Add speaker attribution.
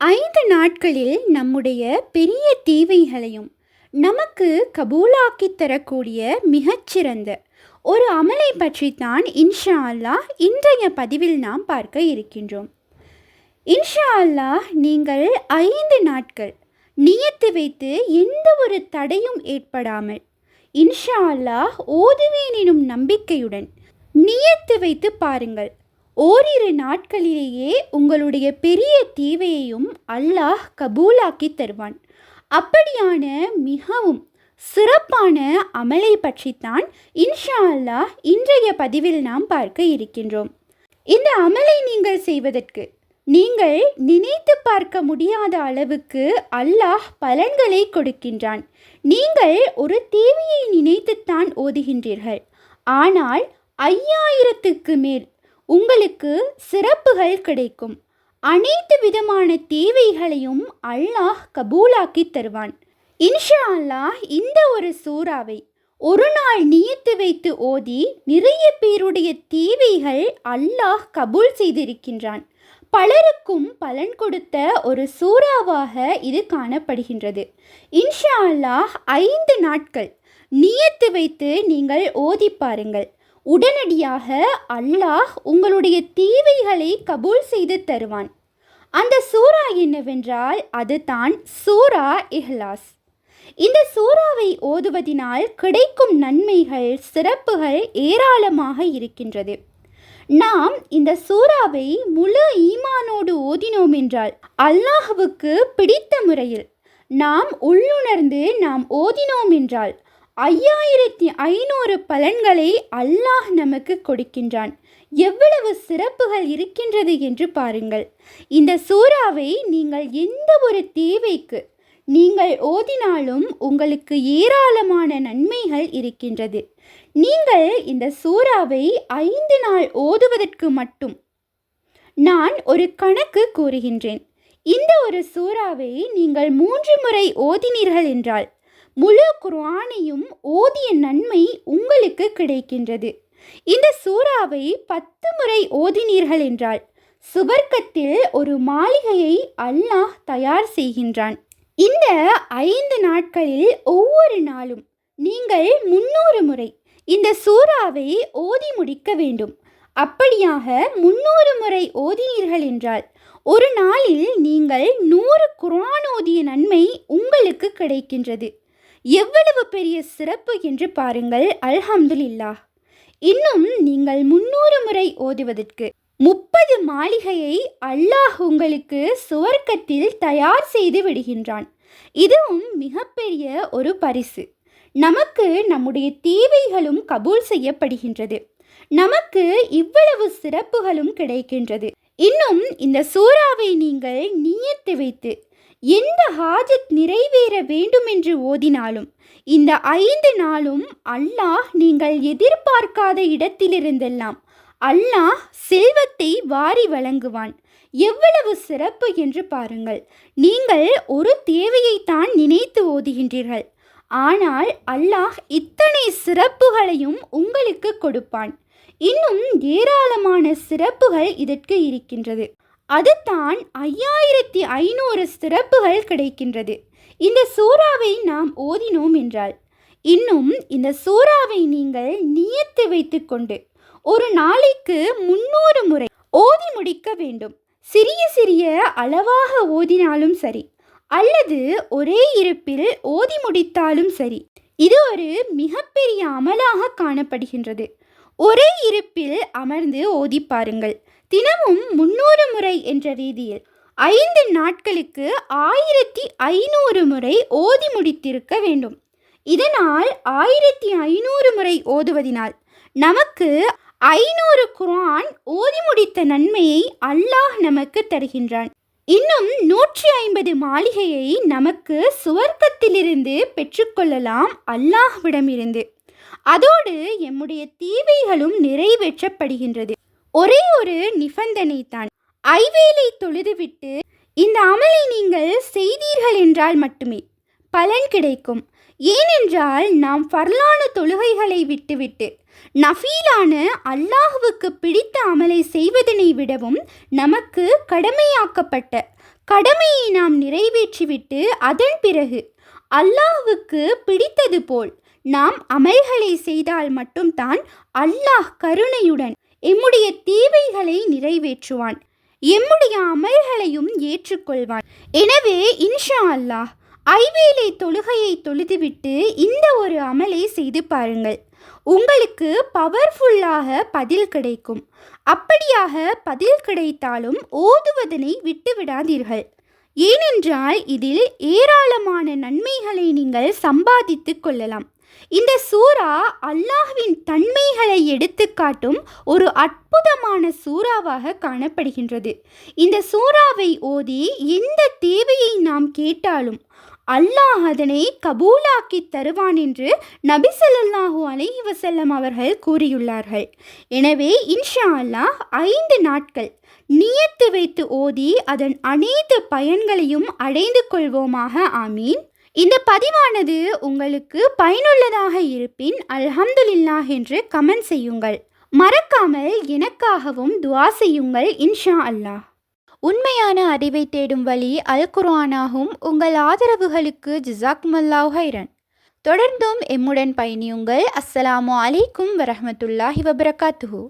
Speaker 1: ஐந்து நாட்களில் நம்முடைய பெரிய தேவைகளையும் நமக்கு கபூலாக்கி தரக்கூடிய மிகச்சிறந்த ஒரு அமலை பற்றித்தான் இன்ஷா அல்லாஹ் இன்றைய பதிவில் நாம் பார்க்க இருக்கின்றோம். இன்ஷா அல்லாஹ் நீங்கள் ஐந்து நாட்கள் நியத்து வைத்து எந்த ஒரு தடையும் ஏற்படாமல் இன்ஷா அல்லாஹ் ஓதுவேன் எனும் நம்பிக்கையுடன் நியத்து வைத்து பாருங்கள். ஓரிரு நாட்களிலேயே உங்களுடைய பெரிய தேவையையும் அல்லாஹ் கபூலாக்கி தருவான். அப்படியான மிகவும் சிறப்பான அமலை பற்றித்தான் இன்ஷா அல்லாஹ் இன்றைய பதிவில் நாம் பார்க்க இருக்கின்றோம். இந்த அமலை நீங்கள் செய்வதற்கு நீங்கள் நினைத்து பார்க்க முடியாத அளவுக்கு அல்லாஹ் பலன்களை கொடுக்கின்றான். நீங்கள் ஒரு தேவையை நினைத்துத்தான் ஓதுகின்றீர்கள். ஆனால் ஐயாயிரத்துக்கு மேல் உங்களுக்கு சிறப்புகள் கிடைக்கும். அனைத்து விதமான தேவைகளையும் அல்லாஹ் கபூலாக்கி தருவான். இன்ஷா அல்லாஹ் இந்த ஒரு சூறாவை ஒரு நாள் நியத்து வைத்து ஓதி நிறைய பேருடைய தேவைகள் அல்லாஹ் கபூல் செய்திருக்கின்றான். பலருக்கும் பலன் கொடுத்த ஒரு சூறாவாக இது காணப்படுகின்றது. இன்ஷா அல்லாஹ் ஐந்து நாட்கள் நியத்து வைத்து நீங்கள் ஓதி பாருங்கள். உடனடியாக அல்லாஹ் உங்களுடைய தீவைகளை கபூல் செய்து தருவான். அந்த சூறா என்னவென்றால் அதுதான் சூரா இஹ்லாஸ். இந்த சூறாவை ஓதுவதினால் கிடைக்கும் நன்மைகள் சிறப்புகள் ஏராளமாக இருக்கின்றது. நாம் இந்த சூறாவை முழு ஈமானோடு ஓதினோம் என்றால் அல்லாஹுவுக்கு பிடித்த முறையில் நாம் உள்ளுணர்ந்து நாம் ஓதினோம் என்றால் ஐயாயிரத்தி ஐநூறு பலன்களை அல்லாஹ் நமக்கு கொடுக்கின்றான். எவ்வளவு சிறப்புகள் இருக்கின்றது என்று பாருங்கள். இந்த சூறாவை நீங்கள் எந்த ஒரு தேவைக்கு நீங்கள் ஓதினாலும் உங்களுக்கு ஏராளமான நன்மைகள் இருக்கின்றது. நீங்கள் இந்த சூறாவை ஐந்து நாள் ஓதுவதற்கு மட்டும் நான் ஒரு கணக்கு கூறுகின்றேன். இந்த ஒரு சூறாவை நீங்கள் மூன்று முறை ஓதினீர்கள் என்றால் முழு குர்ஆனையும் ஓதிய நன்மை உங்களுக்கு கிடைக்கின்றது. இந்த சூறாவை பத்து முறை ஓதினீர்கள் என்றால் சுவர்க்கத்தில் ஒரு மாளிகையை அல்லாஹ் தயார் செய்கின்றான். இந்த ஐந்து நாட்களில் ஒவ்வொரு நாளும் நீங்கள் முன்னூறு முறை இந்த சூறாவை ஓதி முடிக்க வேண்டும். அப்படியாக முன்னூறு முறை ஓதினீர்கள் என்றால் ஒரு நாளில் நீங்கள் நூறு குரான் ஓதிய நன்மை உங்களுக்கு கிடைக்கின்றது. எவ்வளவு பெரிய சிறப்பு என்று பாருங்கள் அல்ஹம்துலில்லாஹ் இன்னும் நீங்கள் முன்னூறு முறை ஓதுவதற்கு முப்பது மாளிகையை அல்லாஹ் உங்களுக்கு சுவர்க்கத்தில் தயார் செய்து விடுகின்றான். இதுவும் மிகப்பெரிய ஒரு பரிசு. நமக்கு நம்முடைய தேவைகளும் கபூல் செய்யப்படுகின்றது. நமக்கு இவ்வளவு சிறப்புகளும் கிடைக்கின்றது. இன்னும் இந்த சூறாவை நீங்கள் நீயத்து வைத்து எந்த ஹாஜத் நிறைவேற வேண்டும் என்று ஓதினாலும் இந்த ஐந்து நாளும் அல்லாஹ் நீங்கள் எதிர்பார்க்காத இடத்திலிருந்தெல்லாம் அல்லாஹ் செல்வத்தை வாரி வழங்குவான். எவ்வளவு சிறப்பு என்று பாருங்கள். நீங்கள் ஒரு தேவையைத்தான் நினைத்து ஓதுகின்றீர்கள். ஆனால் அல்லாஹ் இத்தனை சிறப்புகளையும் உங்களுக்கு கொடுப்பான். இன்னும் ஏராளமான சிறப்புகள் இதற்கு இருக்கின்றது. அதுதான் ஐயாயிரத்தி ஐநூறு சிறப்புகள் கிடைக்கின்றது. இந்த சூறாவை நாம் ஓதினோம் என்றால் இன்னும் இந்த சூறாவை நீங்கள் நியத்து வைத்துக்கொண்டு ஒரு நாளைக்கு முன்னூறு முறை ஓதி முடிக்க வேண்டும். சிறிய சிறிய அளவாக ஓதினாலும் சரி அல்லது ஒரே இருப்பில் ஓதி முடித்தாலும் சரி இது ஒரு மிகப்பெரிய அமலாக காணப்படுகின்றது. ஒரே இருப்பில் அமர்ந்து ஓதி பாருங்கள். தினமும் முன்னூறு முறை என்ற ரீதியில் ஐந்து நாட்களுக்கு ஆயிரத்தி ஐநூறு முறை ஓதி முடித்திருக்க வேண்டும். இதனால் ஆயிரத்தி ஐநூறு முறை ஓதுவதினால் நமக்கு ஐநூறு குரான் ஓதி முடித்த நன்மையை அல்லாஹ் நமக்கு தருகின்றான். இன்னும் நூற்றி ஐம்பது மாளிகையை நமக்கு சுவர்க்கத்திலிருந்து பெற்றுக்கொள்ளலாம் அல்லாஹ்விடமிருந்து. அதோடு எம்முடைய தீவைகளும் நிறைவேற்றப்படுகின்றது. ஒரே ஒரு நிபந்தனை தான். ஐவேலை தொழுதுவிட்டு இந்த அமலை நீங்கள் செய்தீர்கள் என்றால் மட்டுமே பலன் கிடைக்கும். ஏனென்றால் நாம் ஃபர்லான தொழுகைகளை விட்டுவிட்டு நஃபீலான அல்லாஹுவுக்கு பிடித்த அமலை செய்வதனை விடவும் நமக்கு கடமையாக்கப்பட்ட கடமையை நாம் நிறைவேற்றிவிட்டு அதன் பிறகு அல்லாஹுவுக்கு பிடித்தது போல் நாம் அமல்களை செய்தால் மட்டும்தான் அல்லாஹ் கருணையுடன் எம்முடைய தேவைகளை நிறைவேற்றுவான். எம்முடைய அமல்களையும் ஏற்றுக்கொள்வான். எனவே இன்ஷா அல்லாஹ் ஐவேலை தொழுகையை தொழுதுவிட்டு இந்த ஒரு அமலை செய்து பாருங்கள். உங்களுக்கு பவர்ஃபுல்லாக பதில் கிடைக்கும். அப்படியாக பதில் கிடைத்தாலும் ஓதுவதனை விட்டுவிடாதீர்கள். ஏனென்றால் இதில் ஏராளமான நன்மைகளை நீங்கள் சம்பாதித்து கொள்ளலாம். இந்த சூரா அல்லாஹ்வின் தன்மைகளை எடுத்துக்காட்டும் ஒரு அற்புதமான சூறாவாக காணப்படுகின்றது. இந்த சூறாவை ஓதி எந்த தேவையை நாம் கேட்டாலும் அல்லாஹ் அதனை கபூலாக்கி தருவான் என்று நபி ஸல்லல்லாஹு அலஹி வசல்லம் அவர்கள் கூறியுள்ளார்கள். எனவே இன்ஷா அல்லாஹ் ஐந்து நாட்கள் நியத்து வைத்து ஓதி அதன் அனைத்து பயன்களையும் அடைந்து கொள்வோமாக. ஆமீன். இந்த பதிவானது உங்களுக்கு பயனுள்ளதாக இருப்பின் அல்ஹம்துலில்லா என்று கமெண்ட் செய்யுங்கள். மறக்காமல் எனக்காகவும் துவா செய்யுங்கள் இன்ஷா அல்லாஹ். உண்மையான அறிவை தேடும் வழி அல் குர்ஆனாகும். உங்கள் ஆதரவுகளுக்கு ஜிசாக்மல்லாஹ் ஹைரன். தொடர்ந்தும் எம்முடன் பயணியுங்கள். அஸ்ஸலாமு அலைக்கும் வரஹ்மத்துல்லாஹி வபரகாத்துஹூ.